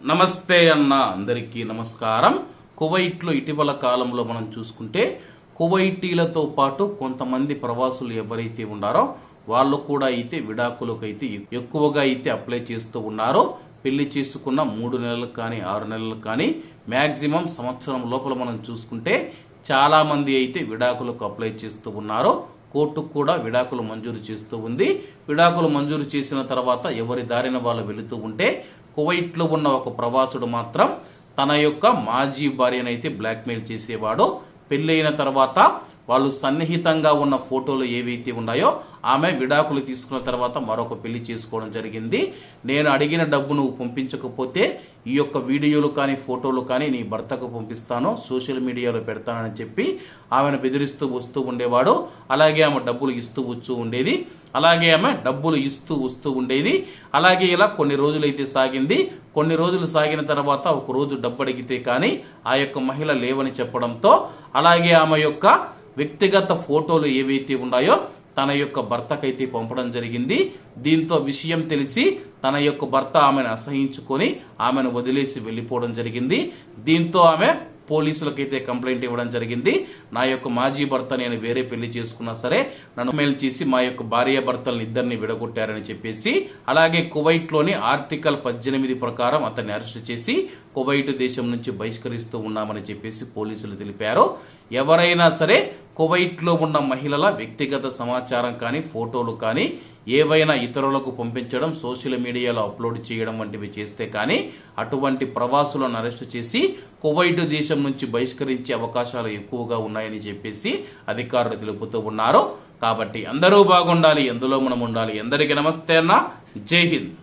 నమస్తే అన్న అందరికీ నమస్కారం. కువైట్లో ఇటీవల కాలంలో మనం చూసుకుంటే కువైటీలతో పాటు కొంతమంది ప్రవాసులు ఎవరైతే ఉన్నారో వాళ్ళు కూడా అయితే విడాకులకు అయితే ఎక్కువగా అయితే అప్లై చేస్తూ ఉన్నారో. పెళ్ళి చేసుకున్న మూడు నెలలకు కానీ ఆరు నెలలకు కానీ మ్యాక్సిమం సంవత్సరం లోపల మనం చూసుకుంటే చాలామంది అయితే విడాకులకు అప్లై చేస్తూ ఉన్నారు. కోర్టుకు కూడా విడాకులు మంజూరు చేస్తూ ఉంది. విడాకులు మంజూరు చేసిన తర్వాత ఎవరి దారిన వాళ్ళు వెళుతూ ఉంటే కువైట్లో ఉన్న ఒక ప్రవాసుడు మాత్రం తన యొక్క మాజీ భార్యనైతే బ్లాక్మెయిల్ చేసేవాడు. పెళ్ళైన తర్వాత వాళ్ళు సన్నిహితంగా ఉన్న ఫోటోలు ఏవైతే ఉన్నాయో ఆమె విడాకులు తీసుకున్న తర్వాత మరొక పెళ్ళి చేసుకోవడం జరిగింది. నేను అడిగిన డబ్బు నువ్వు పంపించకపోతే ఈ యొక్క వీడియోలు కానీ ఫోటోలు కానీ నీ భర్తకు పంపిస్తాను సోషల్ మీడియాలో పెడతానని చెప్పి ఆమెను బెదిరిస్తూ వస్తూ ఉండేవాడు. అలాగే ఆమె డబ్బులు ఇస్తూ వచ్చూ ఉండేది. అలాగే ఆమె డబ్బులు ఇస్తూ వస్తూ ఉండేది. అలాగే ఇలా కొన్ని రోజులైతే సాగింది. కొన్ని రోజులు సాగిన తర్వాత ఒక రోజు డబ్బు అడిగితే కానీ ఆ యొక్క మహిళ లేవని చెప్పడంతో అలాగే ఆమె యొక్క వ్యక్తిగత ఫోటోలు ఏవైతే ఉన్నాయో తన యొక్క భర్తకైతే పంపడం జరిగింది. దీంతో విషయం తెలిసి తన యొక్క భర్త ఆమెను అసహించుకొని ఆమెను వదిలేసి వెళ్ళిపోవడం జరిగింది. దీంతో ఆమె పోలీసులకైతే కంప్లైంట్ ఇవ్వడం జరిగింది. నా యొక్క మాజీ భర్త నేను వేరే పెళ్ళి చేసుకున్నా సరే నన్ను మెయిల్ చేసి మా యొక్క భార్య భర్తలను ఇద్దరిని విడగొట్టారని చెప్పేసి అలాగే కువైట్లోని ఆర్టికల్ పద్దెనిమిది ప్రకారం అతన్ని అరెస్ట్ చేసి కువైట్ దేశం నుంచి బహిష్కరిస్తూ ఉన్నామని చెప్పేసి పోలీసులు తెలిపారు. ఎవరైనా సరే కువైట్లో ఉన్న మహిళల వ్యక్తిగత సమాచారం కానీ ఫోటోలు కానీ ఏవైనా ఇతరులకు పంపించడం సోషల్ మీడియాలో అప్లోడ్ చేయడం వంటివి చేస్తే కానీ అటువంటి ప్రవాసులను అరెస్టు చేసి కువైట్ దేశం నుంచి బహిష్కరించే అవకాశాలు ఎక్కువగా ఉన్నాయని చెప్పేసి అధికారులు తెలుపుతూ ఉన్నారు. కాబట్టి అందరూ బాగుండాలి ఎందులో మనం ఉండాలి. ఎందరికీ నమస్తే అన్న. జై హింద్.